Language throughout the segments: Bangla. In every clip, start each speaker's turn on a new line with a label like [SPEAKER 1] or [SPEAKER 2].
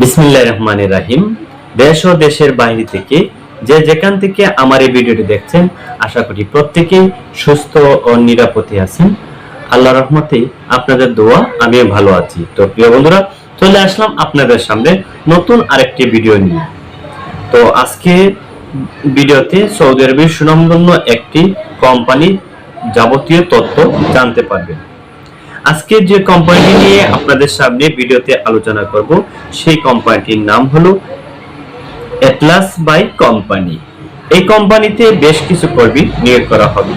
[SPEAKER 1] বিসমিল্লাহ রহমানির রাহিম। দেশ ও দেশের বাইরে থেকে যে যেখান থেকে আমার এই ভিডিওটি দেখছেন, আশা করি প্রত্যেকেই সুস্থ ও নিরাপদে আছেন। আল্লাহ রহমতে আপনাদের দোয়া, আমিও ভালো আছি। তো প্রিয় বন্ধুরা, চলে আসলাম আপনাদের সামনে নতুন আরেকটি ভিডিও নিয়ে। তো আজকে ভিডিওতে সৌদি আরবের সুনামধন্য একটি কোম্পানির যাবতীয় তথ্য জানতে পারবেন। আজকে যে কোম্পানিটি নিয়ে আপনাদের সামনে ভিডিওতে আলোচনা করব, সেই কোম্পানিটির নাম হলো এটলাস বাই কোম্পানি এই কোম্পানিতে বেশ কিছু কর্মী নিয়োগ করা হবে।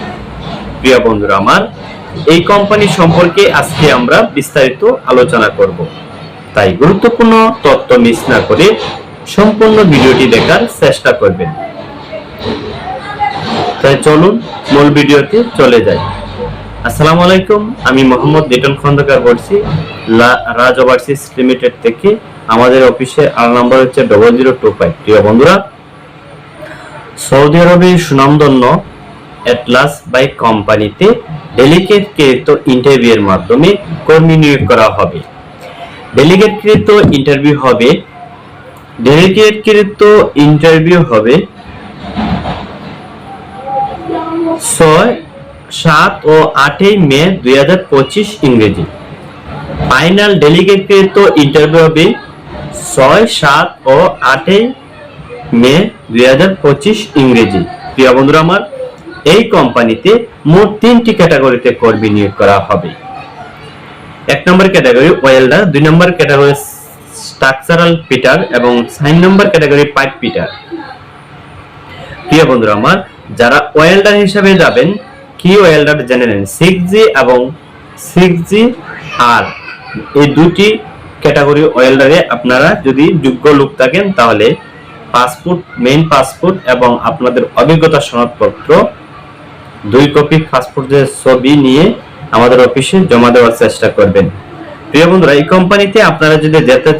[SPEAKER 1] প্রিয় বন্ধুরা আমার, এই কোম্পানি সম্পর্কে আজকে আমরা বিস্তারিত আলোচনা করব। তাই গুরুত্বপূর্ণ তথ্য মিস না করে সম্পূর্ণ ভিডিওটি দেখার চেষ্টা করবেন। তাই চলুন মূল ভিডিওতে চলে যাই। আসসালামু আলাইকুম, আমি মোহাম্মদ লিটন খন্দকার বলছি রাজ ওভারসিস লিমিটেড থেকে আমাদের অফিসে আর নাম্বার হচ্ছে ডবল জিরো টু ফাইভ প্রিয় বন্ধুরা, সৌদি আরবের সুনামধন্য অ্যাটলাস বাই কোম্পানিতে ডেলিগেট কৃত ইন্টারভিউয়ের মাধ্যমে কর্মী নিয়োগ করা হবে। ডেলিগেট কৃত ইন্টারভিউ হবে, ডেলিগেট কৃত ইন্টারভিউ হবে ছয় সাত ও আটই মে দুই হাজার পঁচিশ ইংরেজি। ফাইনাল ডেলিগেটকৃত ইন্টারভিউ হবে ছয়, সাত ও আটই মে দুই হাজার পঁচিশ ইংরেজি। প্রিয় বন্ধুরা আমার, এই কোম্পানিতে মোট তিনটি ক্যাটাগরিতে কর্মী নিয়োগ করা হবে। এক নম্বর ক্যাটাগরি ওয়েল্ডার, দুই নম্বর ক্যাটাগরি স্ট্রাকচারাল পিটার এবং সাইন নম্বর ক্যাটাগরি পাইপ পিটার। প্রিয় বন্ধুরা আমার, যারা ওয়েল্ডার হিসাবে যাবেন কি ওয়েল্ডার জেনে নেন সিক্স জি এবং সিক্স জি আর এই দুটি ক্যাটাগরি ওয়েল্ডারে আপনারা যদি যোগ্য লোক থাকেন তাহলে পাসপোর্ট মেইন পাসপোর্ট এবং আপনাদের অভিজ্ঞতা সনদপত্র, দুই কপি পাসপোর্টের ছবি নিয়ে আমাদের অফিসে জমা দেওয়ার চেষ্টা করবেন। প্রিয় বন্ধুরা, এই কোম্পানিতে আপনারা যদি যেতে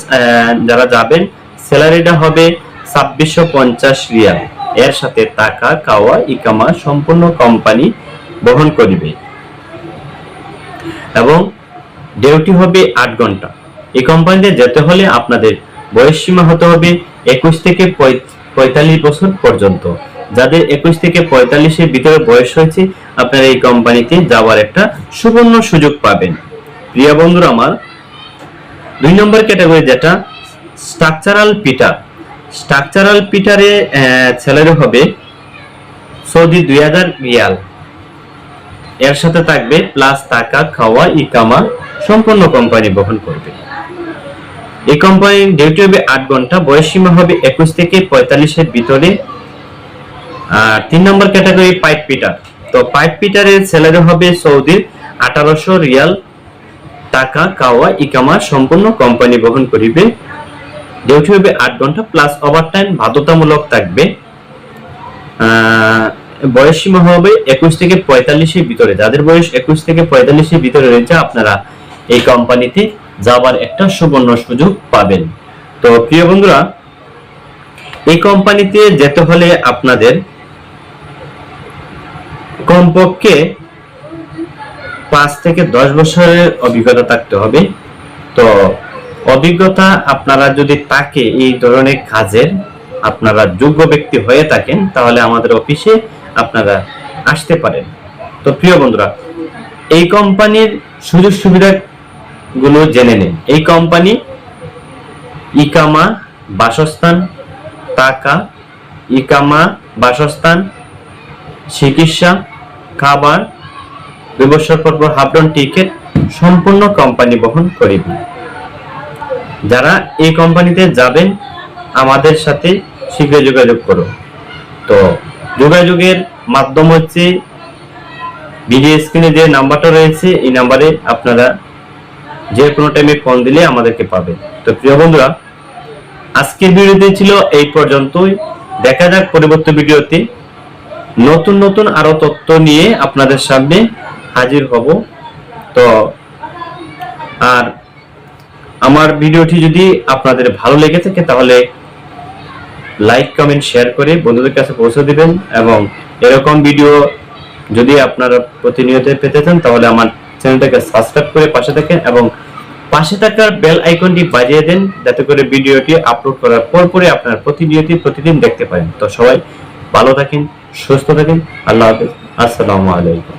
[SPEAKER 1] যারা যাবেন স্যালারিটা হবে ছাব্বিশশো পঞ্চাশ রিয়াল। এর সাথে টাকা, খাওয়া ইকামা সম্পূর্ণ কোম্পানি বহন করিবে। এবং ডিউটি হবে আট ঘণ্টা এই কোম্পানিতে যেতে হলে আপনাদের বয়স সীমা হতে হবে একুশ থেকে পঁয়- পঁয়তাল্লিশ বছর পর্যন্ত। যাদের একুশ থেকে পঁয়তাল্লিশের ভিতরে বয়স হয়েছে, আপনারা এই কোম্পানিতে যাওয়ার একটা সুবর্ণ সুযোগ পাবেন। প্রিয় বন্ধুরা আমার, দুই নম্বর ক্যাটাগরি যেটা স্ট্রাকচারাল পিটার। স্ট্রাকচারাল পিটারে স্যালারি হবে সৌদি দুই হাজার রিয়াল। এর সাথে থাকবে প্লাস টাকা খাওয়া ইকামা সম্পূর্ণ কোম্পানি বহন করবে। এই কোম্পানির ডিউটি হবে আট ঘণ্টা বয়স সীমা হবে একুশ থেকে পঁয়তাল্লিশের ভিতরে। আর তিন নম্বর ক্যাটাগরি পাইপ পিটার তো পাইপ পিটারের স্যালারি হবে সৌদির আঠারোশো রিয়াল। টাকা খাওয়া ইকামা সম্পূর্ণ কোম্পানি বহন করিবে। ডিউটি হবে আট ঘণ্টা প্লাস ওভারটাইম বাধ্যতামূলক থাকবে। বয়স সীমা হবে একুশ থেকে পঁয়তাল্লিশের ভিতরে। যাদের বয়স একুশ থেকে পঁয়তাল্লিশের ভিতরে রয়েছে, আপনারা এই কোম্পানিতে যাবার একটা সুবর্ণ সুযোগ পাবেন। তো প্রিয় বন্ধুরা, এই কোম্পানিতে যেতে হলে আপনাদের কমপক্ষে পাঁচ থেকে দশ বছরের অভিজ্ঞতা থাকতে হবে। তো অভিজ্ঞতা আপনারা যদি থাকে এই ধরনের কাজের, আপনারা যোগ্য ব্যক্তি হয়ে থাকেন, তাহলে আমাদের অফিসে আপনারা আসতে পারেন। তো প্রিয় বন্ধুরা, এই কোম্পানির সুযোগ সুবিধা গুলো জেনে নিন। এই কোম্পানি ইকামা বাসস্থান, টাকা, ইকামা বাসস্থান, চিকিৎসা, খাবার ব্যবসার পর হাফডন টিকিট সম্পূর্ণ কোম্পানি বহন করিবে যারা এই কোম্পানিতে যাবেন, আমাদের সাথে শীঘ্র যোগাযোগ করো তো যোগাযোগের মাধ্যম হচ্ছে ভিডিও স্ক্রিনে যে নাম্বারটা রয়েছে, এই নাম্বারে আপনারা যে কোনো টাইমে ফোন দিলে আমাদেরকে পাবেন। তো প্রিয় বন্ধুরা, আজকের ভিডিওতে ছিল এই পর্যন্তই। দেখা যাক পরবর্তী ভিডিওতে নতুন নতুন আরও তথ্য নিয়ে আপনাদের সামনে হাজির হব। তো, আর আমার ভিডিওটি যদি আপনাদের ভালো লেগে থাকে, তাহলে লাইক কমেন্ট শেয়ার করে বন্ধুদের কাছে পৌঁছে দিবেন এবং এরকম ভিডিও যদি আপনারা প্রতিনিয়ত পেতে চান, তাহলে আমার চ্যানেলটাকে সাবস্ক্রাইব করে পাশে থাকেন এবং পাশে থাকার বেল আইকনটি বাজিয়ে দেন, যাতে করে ভিডিওটি আপলোড করার পরপরই আপনার প্রতিনিয়ত প্রতিদিন দেখতে পারেন। তো সবাই ভালো থাকেন, সুস্থ থাকেন। আল্লাহ হাফেজ। আসসালামু আলাইকুম।